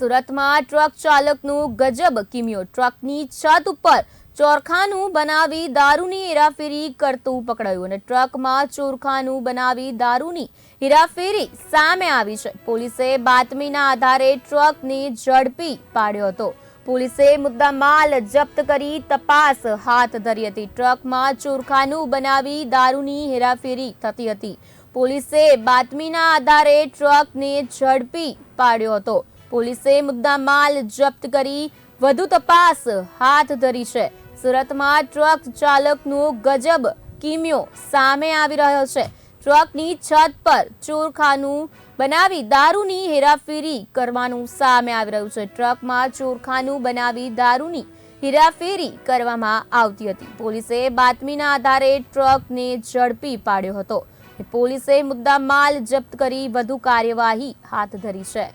સુરતમાં ટ્રક ચાલકનું ગજબ કિમ્યો. ટ્રકની છત ઉપર ચોરખાનું બનાવી દારૂની હેરાફેરી કરતું પકડાયું અને ટ્રકમાં ચોરખાનું બનાવી દારૂની હેરાફેરી સામે આવી છે. પોલીસે બાતમીના આધારે ટ્રકને ઝડપી પાડ્યો હતો. પોલીસે મુદ્દામાલ જપ્ત કરી તપાસ હાથ ધરી હતી. ટ્રકમાં ચોરખાનું બનાવી દારૂની હેરાફેરી થતી હતી. પોલીસે બાતમીના આધારે ટ્રકને ઝડપી પાડ્યો હતો. પોલીસે મુદ્દામાલ જપ્ત કરી વધુ તપાસ હાથ ધરી છે. સુરતમાં ટ્રક ચાલકનો ગજબ કિમિયો સામે આવી રહ્યો છે. ટ્રકની છત પર ચોરખાનું બનાવી દારૂની હેરાફેરી કરવાનું સામે આવી રહ્યું છે. ટ્રકમાં ચોરખાનું બનાવી દારૂની હેરાફેરી કરવામાં આવતી હતી. પોલીસે બાતમીના આધારે ટ્રકને ઝડપી પાડ્યો હતો. પોલીસે મુદ્દા માલ જપ્ત કરી વધુ કાર્યવાહી હાથ ધરી છે.